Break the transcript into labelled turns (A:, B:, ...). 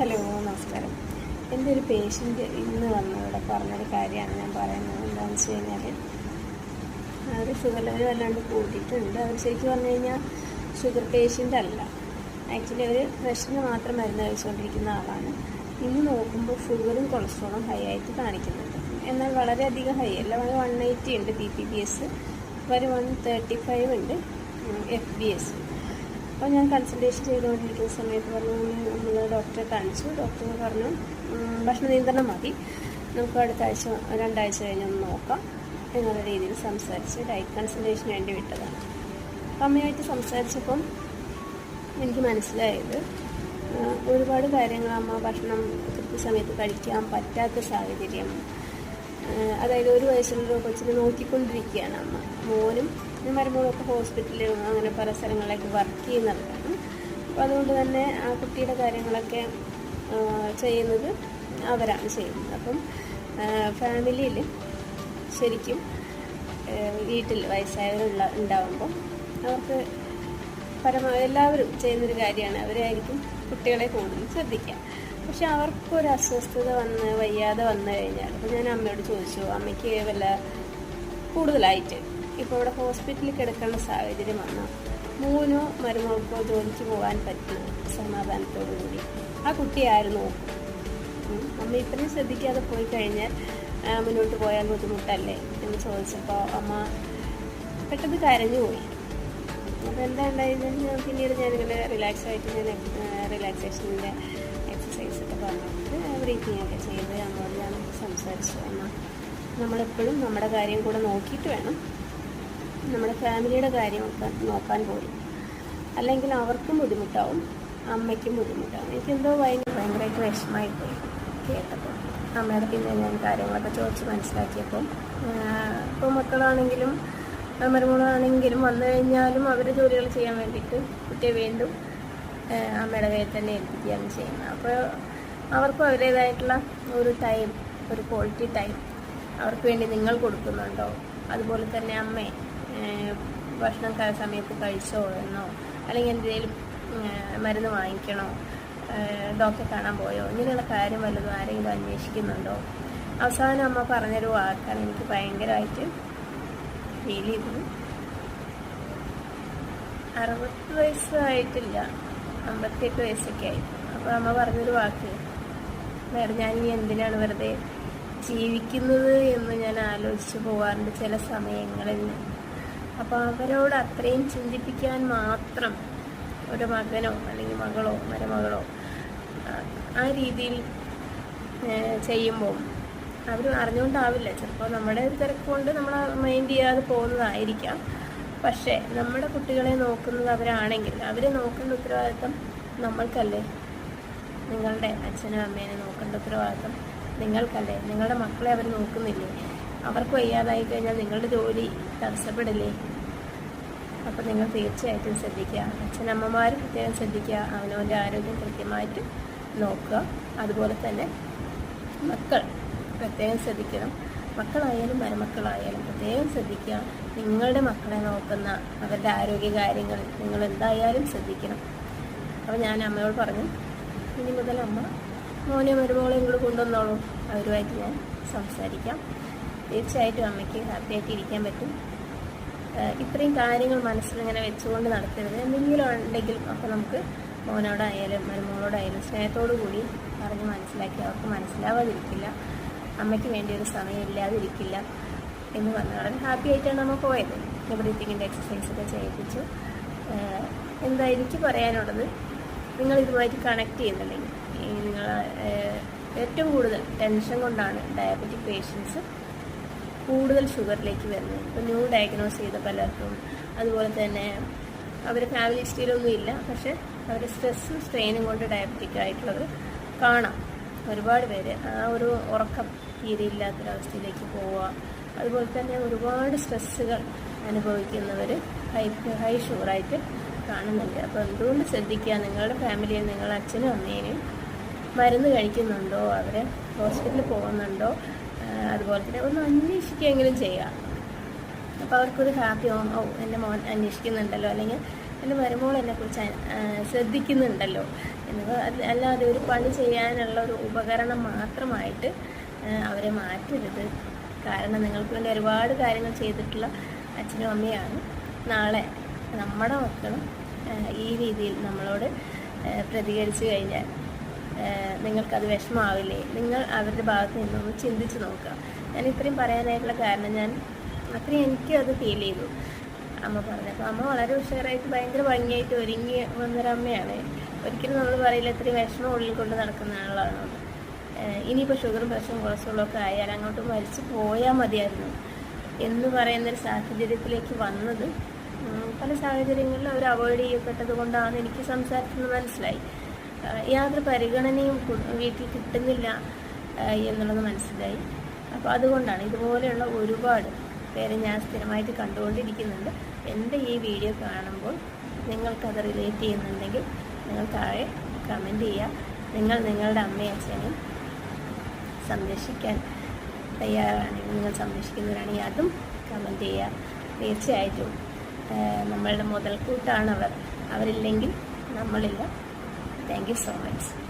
A: Hello നമസ്കാരം. എന്റെ ഒരു പേഷ്യന്റ് ഇന്ന് വന്ന് ഇവിടെ പറഞ്ഞൊരു കാര്യമാണ് ഞാൻ പറയുന്നത്. എന്താണെന്ന് വെച്ച് കഴിഞ്ഞാൽ അവർ ഷുഗർ ലെവൽ വല്ലാണ്ട് കൂട്ടിയിട്ടുണ്ട് അവർ ശരിക്കും പറഞ്ഞു കഴിഞ്ഞാൽ ഷുഗർ പേഷ്യന്റ് അല്ല. ആക്ച്വലി അവർ പ്രഷറിന് മാത്രം മരുന്ന് കഴിച്ചുകൊണ്ടിരിക്കുന്ന ആളാണ്. ഇന്ന് നോക്കുമ്പോൾ ഷുഗറും കൊളസ്ട്രോളും ഹൈ ആയിട്ട് കാണിക്കുന്നുണ്ട്. എന്നാൽ വളരെയധികം ഹൈ അല്ല. വൺ എയ്റ്റി ഉണ്ട് ബി പി ബി എസ് ഒരു വൺ തേർട്ടി ഫൈവ് ഉണ്ട് എഫ് ബി എസ് അപ്പോൾ ഞാൻ കൺസൾട്ടേഷൻ ചെയ്തുകൊണ്ടിരിക്കുന്ന സമയത്ത് പറഞ്ഞു നമ്മൾ ഡോക്ടറെ കാണിച്ചു. ഡോക്ടർ പറഞ്ഞു ഭക്ഷണ നിയന്ത്രണം മതി. നമുക്ക് അടുത്ത ആഴ്ച രണ്ടാഴ്ച കഴിഞ്ഞ് ഒന്ന് നോക്കാം. എന്നുള്ള രീതിയിൽ സംസാരിച്ച് ഡയറ്റ് കൺസൾട്ടേഷൻ വേണ്ടി വിട്ടതാണ്. അപ്പം അമ്മയായിട്ട് സംസാരിച്ചപ്പം എനിക്ക് മനസ്സിലായത് ഒരുപാട് കാര്യങ്ങൾ അമ്മ ഭക്ഷണം കൃത്യസമയത്ത് കഴിക്കാൻ പറ്റാത്ത സാഹചര്യം. അതായത് ഒരു വയസ്സുള്ള കൊച്ചിനെ നോക്കിക്കൊണ്ടിരിക്കുകയാണ് അമ്മ. മോനും മരുമോളൊക്കെ ഹോസ്പിറ്റലിൽ അങ്ങനെ പല സ്ഥലങ്ങളിലേക്ക് വർക്ക് ചെയ്യുന്നതാണ് അപ്പോൾ അതുകൊണ്ട് തന്നെ ആ കുട്ടിയുടെ കാര്യങ്ങളൊക്കെ ചെയ്യുന്നത് അവരാണ് ചെയ്യുന്നത്. അപ്പം ഫാമിലിയിൽ ശരിക്കും വീട്ടിൽ വയസ്സായവരുള്ള ഉണ്ടാവുമ്പോൾ അവർക്ക് പരമാവധി എല്ലാവരും ചെയ്യുന്നൊരു കാര്യമാണ്. അവരായിരിക്കും കുട്ടികളെ കൂടുതൽ ശ്രദ്ധിക്കുക. പക്ഷെ അവർക്കൊരു അസ്വസ്ഥത വന്ന് വയ്യാതെ വന്നു കഴിഞ്ഞാൽ അപ്പോൾ ഞാൻ അമ്മയോട് ചോദിച്ചു അമ്മയ്ക്ക് വല്ല കൂടുതലായിട്ട് ഇപ്പോൾ ഇവിടെ ഹോസ്പിറ്റലിൽ കിടക്കേണ്ട സാഹചര്യം വന്നാൽ മൂന്നോ മരുമകൾക്കോ ജോലിക്ക് പോകാൻ പറ്റും സമാധാനത്തോടു കൂടി. ആ കുട്ടി ആര്. അമ്മ ഇത്രയും ശ്രദ്ധിക്കാതെ പോയി കഴിഞ്ഞാൽ മുന്നോട്ട് പോയാൽ ബുദ്ധിമുട്ടല്ലേ എന്ന് ചോദിച്ചപ്പോൾ അമ്മ പെട്ടെന്ന് കരഞ്ഞു പോയി. അപ്പോൾ എന്താ ഞാൻ പിന്നീട് ഞാനിങ്ങനെ റിലാക്സ് ആയിട്ട് ഞാൻ റിലാക്സേഷന്റെ എക്സസൈസ് ഒക്കെ പറഞ്ഞിട്ട് ബ്രീത്തിങ് ഒക്കെ ചെയ്ത്. അമ്മയോട് ഞാൻ സംസാരിച്ചു. എന്നാൽ നമ്മളെപ്പോഴും നമ്മുടെ കാര്യം കൂടെ നോക്കിയിട്ട് വേണം. നമ്മുടെ ഫാമിലിയുടെ കാര്യമൊക്കെ നോക്കാൻ പോലും. അല്ലെങ്കിൽ അവർക്കും ബുദ്ധിമുട്ടാവും അമ്മയ്ക്കും ബുദ്ധിമുട്ടാവും. എനിക്കെന്തോ ഭയങ്കര ഭയങ്കരമായിട്ട് വിഷമമായി പോയി കേട്ടപ്പോൾ. അമ്മയുടെ പിന്നെ ഞാൻ കാര്യങ്ങളൊക്കെ ചോദിച്ച് മനസ്സിലാക്കിയപ്പോൾ ഇപ്പോൾ മക്കളാണെങ്കിലും മരുമകളാണെങ്കിലും വന്നു കഴിഞ്ഞാലും അവരുടെ ജോലികൾ ചെയ്യാൻ വേണ്ടിയിട്ട് കുട്ടിയെ വീണ്ടും അമ്മയുടെ കയ്യിൽ തന്നെ ഏൽപ്പിക്കുകയാണ് ചെയ്യുന്നത്. അപ്പോൾ അവർക്കും അവരുടേതായിട്ടുള്ള ഒരു ടൈം ഒരു ക്വാളിറ്റി ടൈം അവർക്ക് വേണ്ടി നിങ്ങൾ കൊടുക്കുന്നുണ്ടോ? അതുപോലെ തന്നെ അമ്മേ ഭക്ഷണം സമയത്ത് കഴിച്ചോ എന്നോ അല്ലെങ്കിൽ എന്തെങ്കിലും മരുന്ന് വാങ്ങിക്കണോ ഡോക്ടറെ കാണാൻ പോയോ ഇങ്ങനെയുള്ള കാര്യം വല്ലതും ആരെങ്കിലും അന്വേഷിക്കുന്നുണ്ടോ? അവസാനം അമ്മ പറഞ്ഞൊരു വാക്കാണ് എനിക്ക് ഭയങ്കരമായിട്ട് ഫീൽ ചെയ്തത്. അറുപത് വയസ്സായിട്ടില്ല. അമ്പത്തിയെട്ട് വയസ്സൊക്കെ ആയി. അപ്പോൾ അമ്മ പറഞ്ഞൊരു വാക്ക് വേറെ ഞാൻ ഇനി എന്തിനാണ് വെറുതെ ജീവിക്കുന്നത്? എന്ന് ഞാൻ ആലോചിച്ച് പോകാറുണ്ട് ചില സമയങ്ങളിൽ. അപ്പോൾ അവരോട് അത്രയും ചിന്തിപ്പിക്കാൻ മാത്രം ഒരു മകനോ അല്ലെങ്കിൽ മകളോ മരുമകളോ ആ- രീതിയിൽ ചെയ്യുമ്പോൾ അവർ അറിഞ്ഞുകൊണ്ടാവില്ല. ചിലപ്പോൾ നമ്മുടെ ഒരു തിരക്ക് കൊണ്ട് നമ്മൾ മൈൻഡ് ചെയ്യാതെ പോകുന്നതായിരിക്കാം. പക്ഷേ നമ്മുടെ കുട്ടികളെ നോക്കുന്നത് അവരാണെങ്കിൽ അവരെ നോക്കേണ്ട ഉത്തരവാദിത്തം നമ്മൾക്കല്ലേ? നിങ്ങളുടെ അച്ഛനും അമ്മേനെ നോക്കേണ്ട ഉത്തരവാദിത്തം നിങ്ങൾക്കല്ലേ? നിങ്ങളുടെ മക്കളെ അവർ നോക്കുന്നില്ലേ? അവർക്ക് വയ്യാതായി കഴിഞ്ഞാൽ നിങ്ങളുടെ ജോലി തടസ്സപ്പെടില്ലേ? അപ്പം നിങ്ങൾ തീർച്ചയായിട്ടും ശ്രദ്ധിക്കുക. അച്ഛനമ്മമാർ പ്രത്യേകം ശ്രദ്ധിക്കുക. അവനവന്റെ ആരോഗ്യം കൃത്യമായിട്ട് നോക്കുക. അതുപോലെ തന്നെ മക്കൾ പ്രത്യേകം ശ്രദ്ധിക്കണം. മക്കളായാലും മരുമക്കളായാലും പ്രത്യേകം ശ്രദ്ധിക്കുക. നിങ്ങളുടെ മക്കളെ നോക്കുന്ന അവരുടെ ആരോഗ്യ കാര്യങ്ങൾ നിങ്ങൾ എന്തായാലും ശ്രദ്ധിക്കണം. അപ്പോൾ ഞാൻ അമ്മയോട് പറഞ്ഞു ഇനി മുതൽ അമ്മ മോനെ മരുമോളെ ഇങ്ങോട്ട് കൊണ്ടുവന്നോളൂ. അവരുമായിട്ട് ഞാൻ സംസാരിക്കാം. തീർച്ചയായിട്ടും അമ്മയ്ക്ക് ഹാപ്പിയായിട്ട് ഇരിക്കാൻ പറ്റും. ഇത്രയും കാര്യങ്ങൾ മനസ്സിലിങ്ങനെ വെച്ചുകൊണ്ട് നടത്തരുത് എന്തെങ്കിലും ഉണ്ടെങ്കിൽ അപ്പോൾ നമുക്ക് മോനോടായാലും മരുമോളോടായാലും സ്നേഹത്തോടു കൂടി പറഞ്ഞ് മനസ്സിലാക്കി. അവർക്ക് മനസ്സിലാവാതിരിക്കില്ല. അമ്മയ്ക്ക് വേണ്ടി ഒരു സമയം ഇല്ലാതിരിക്കില്ല എന്ന് പറഞ്ഞ വളരെ ഹാപ്പി ആയിട്ടാണ് നമ്മൾ പോയത്. ബ്രീത്തിങ്ങിന്റെ എക്സസൈസ് ഒക്കെ ചെയ്യിപ്പിച്ചു. എന്താ എനിക്ക് പറയാനുള്ളത്? നിങ്ങൾ ഇതുമായിട്ട് കണക്ട് ചെയ്യുന്നുണ്ടെങ്കിൽ നിങ്ങൾ ഏറ്റവും കൂടുതൽ ടെൻഷൻ കൊണ്ടാണ് ഡയബറ്റിക് പേഷ്യൻസ് കൂടുതൽ ഷുഗറിലേക്ക് വരുന്നത്. ഇപ്പോൾ ന്യൂ ഡയഗ്നോസ് ചെയ്ത പലർക്കും അതുപോലെ തന്നെ അവർ ഫാമിലി ഹിസ്റ്ററിയിലൊന്നും ഇല്ല. പക്ഷെ അവർ സ്ട്രെസ്സും സ്ട്രെയിനും കൊണ്ട് ഡയബറ്റിക് ആയിട്ടുള്ളത് കാണാം. ഒരുപാട് പേര് ആ ഒരു ഉറക്കം തീരെ ഇല്ലാത്തൊരവസ്ഥയിലേക്ക് പോവുക. അതുപോലെ തന്നെ ഒരുപാട് സ്ട്രെസ്സുകൾ അനുഭവിക്കുന്നവർ ഹൈ ഹൈ ഷുഗറായിട്ട് കാണുന്നുണ്ട്. അപ്പോൾ എന്തുകൊണ്ട് ശ്രദ്ധിക്കുക? നിങ്ങളുടെ ഫാമിലിയിൽ നിങ്ങളുടെ അച്ഛനും അമ്മേനെയും മരുന്ന് കഴിക്കുന്നുണ്ടോ? അവരെ ഹോസ്പിറ്റലിൽ പോകുന്നുണ്ടോ? അതുപോലെ തന്നെ ഒന്ന് അന്വേഷിക്കുകയെങ്കിലും ചെയ്യുക. അപ്പോൾ അവർക്കൊരു ഹാപ്പി ആവും. ഓ എന്റെ മോൻ അന്വേഷിക്കുന്നുണ്ടല്ലോ. അല്ലെങ്കിൽ എന്റെ മരുമോൾ എന്നെക്കുറിച്ച് ശ്രദ്ധിക്കുന്നുണ്ടല്ലോ. എന്നത് അല്ലാതെ ഒരു പണി ചെയ്യാനുള്ള ഒരു ഉപകരണം മാത്രമായിട്ട് അവരെ മാറ്റരുത്. കാരണം നിങ്ങൾക്ക് വേണ്ടി ഒരുപാട് കാര്യങ്ങൾ ചെയ്തിട്ടുള്ള അച്ഛനും അമ്മയാണ് നാളെ നമ്മുടെ മക്കളും ഈ രീതിയിൽ നമ്മളോട് പ്രതികരിച്ചു കഴിഞ്ഞാൽ. നിങ്ങൾക്കത് വിഷമാവില്ലേ? നിങ്ങൾ അവരുടെ ഭാഗത്ത് നിന്നൊന്ന് ചിന്തിച്ച് നോക്കുക. ഞാൻ ഇത്രയും പറയാനായിട്ടുള്ള കാരണം ഞാൻ അത്രയും അത് ഫീൽ ചെയ്തു. അമ്മ പറഞ്ഞപ്പോൾ അമ്മ വളരെ ഉഷാറായിട്ട് ഭയങ്കര ഭംഗിയായിട്ട് ഒരുങ്ങി വന്നൊരമ്മയാണ്. ഒരിക്കലും നമ്മൾ പറയില്ല ഇത്രയും വിഷമം ഉള്ളിൽ കൊണ്ട് നടക്കുന്ന ആളാണ്. ഇനിയിപ്പോൾ ഷുഗറും പ്രഷറും കൊളസ്ട്രോളും ഒക്കെ ആയാൽ അങ്ങോട്ട് മരിച്ചു പോയാൽ മതിയായിരുന്നു എന്ന് പറയുന്നൊരു സാഹചര്യത്തിലേക്ക് വന്നത്. പല സാഹചര്യങ്ങളിലും അവർ അവോയ്ഡ് ചെയ്യപ്പെട്ടത് കൊണ്ടാണ് എനിക്ക് സംസാരിക്കുന്നത് മനസ്സിലായി. യാതൊരു പരിഗണനയും വീട്ടിൽ കിട്ടുന്നില്ല എന്നുള്ളത് മനസ്സിലായി. അപ്പോൾ അതുകൊണ്ടാണ് ഇതുപോലെയുള്ള ഒരുപാട് പേരെ ഞാൻ സ്ഥിരമായിട്ട് കണ്ടുകൊണ്ടിരിക്കുന്നുണ്ട്. എന്റെ ഈ വീഡിയോ കാണുമ്പോൾ നിങ്ങൾക്കത് റിലേറ്റ് ചെയ്യുന്നുണ്ടെങ്കിൽ നിങ്ങൾ താഴെ കമന്റ് ചെയ്യുക. നിങ്ങൾ നിങ്ങളുടെ അമ്മയും അച്ഛനെയും സംരക്ഷിക്കാൻ തയ്യാറാണെങ്കിൽ നിങ്ങൾ സംരക്ഷിക്കുന്നവരാണെങ്കിൽ അതും കമന്റ് ചെയ്യുക. തീർച്ചയായിട്ടും നമ്മളുടെ മുതൽക്കൂട്ടാണ് അവർ. അവരില്ലെങ്കിൽ നമ്മളില്ല. Thank you so much.